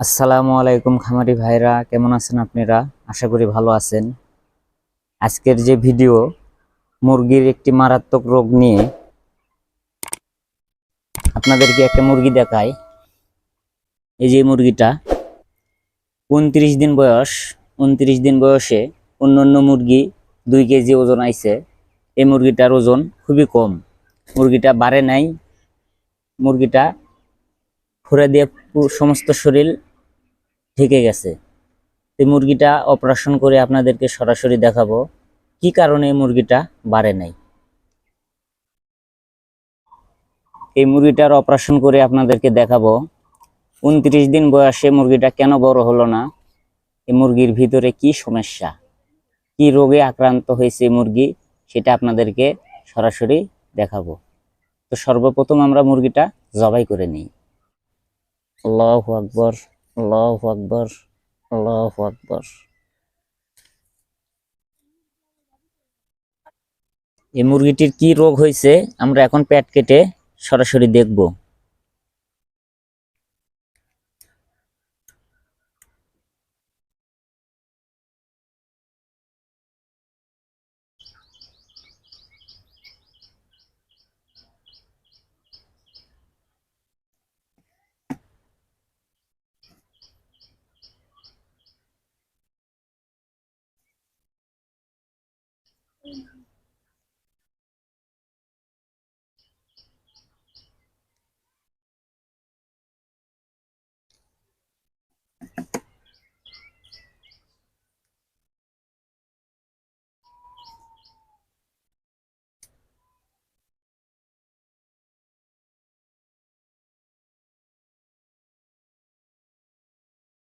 আসসালামু আলাইকুম খামারি ভাইরা, কেমন আছেন আপনারা? আশা করি ভালো আছেন। আজকের যে ভিডিও, মুরগির একটি মারাত্মক রোগ নিয়ে আপনাদেরকে একটা মুরগি দেখায় এই যে মুরগিটা, উনত্রিশ দিন বয়স, উনত্রিশ দিন বয়সে অন্য অন্য মুরগি দুই কেজি ওজন আইছে। এই মুরগিটার ওজন খুবই কম। মুরগিটা বাড়ে নাই। মুরগিটা ফুরে দিয়ে সমস্ত শরীর ঢেকে গেছে। এই মুরগিটা অপারেশন করে আপনাদেরকে সরাসরি দেখাবো কি কারণে মুরগিটা বাড়ে নাই। এই মুরগিটার অপারেশন করে আপনাদেরকে দেখাবো উনত্রিশ দিন বয়সে মুরগিটা কেন বড় হলো না, এই মুরগির ভিতরে কি সমস্যা, কি রোগে আক্রান্ত হয়েছে মুরগি সেটা আপনাদেরকে সরাসরি দেখাবো। তো সর্বপ্রথম আমরা মুরগিটা জবাই করে নিই। আল্লাহ আকবর। আল্লাহ আকবর আল্লাহ আকবর এই মুরগিটির কি রোগ হয়েছে, আমরা এখন প্যাট কেটে সরাসরি দেখব।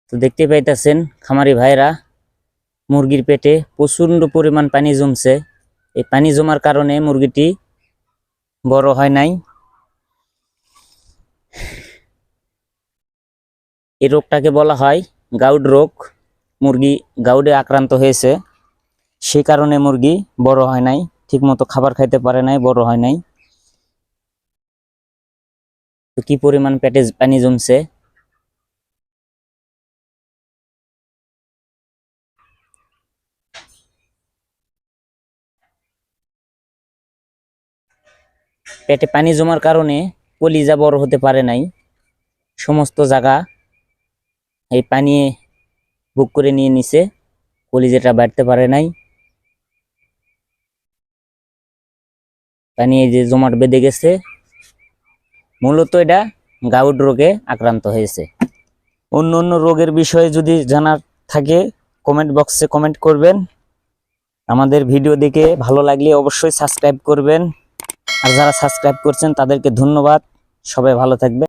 তো দেখতে পাইতাছেন খামারি ভাইরা মুরগির পেটে প্রচণ্ড পরিমাণ পানি জমছে। এই পানি জমার কারণে মুরগিটি বড় হয় নাই। এই রোগটাকে বলা হয় গাউড রোগ। মুরগি গাউডে আক্রান্ত হয়েছে। সেই কারণে মুরগি বড় হয় নাই, ঠিকমতো খাবার খাইতে পারে নাই, বড় হয় নাই। কি পরিমাণ পেটে পানি জমছে? পেটে পানি জমার কারণে কলিজা বড় হতে পারে নাই। সমস্ত জায়গা এই পানি বুক করে নিয়ে নিছে, কলিজাটা বাড়তে পারে নাই। পানি যে জমাট বেঁধে গেছে, মূলত এটা গাউড রোগে আক্রান্ত হয়েছে। অন্য অন্য রোগের বিষয়ে যদি জানার থাকে কমেন্ট বক্সে কমেন্ট করবেন। আমাদের ভিডিও দেখে ভালো লাগলে অবশ্যই সাবস্ক্রাইব করবেন। আর যারা সাবস্ক্রাইব করছেন তাদেরকে ধন্যবাদ। সবাই ভালো থাকবে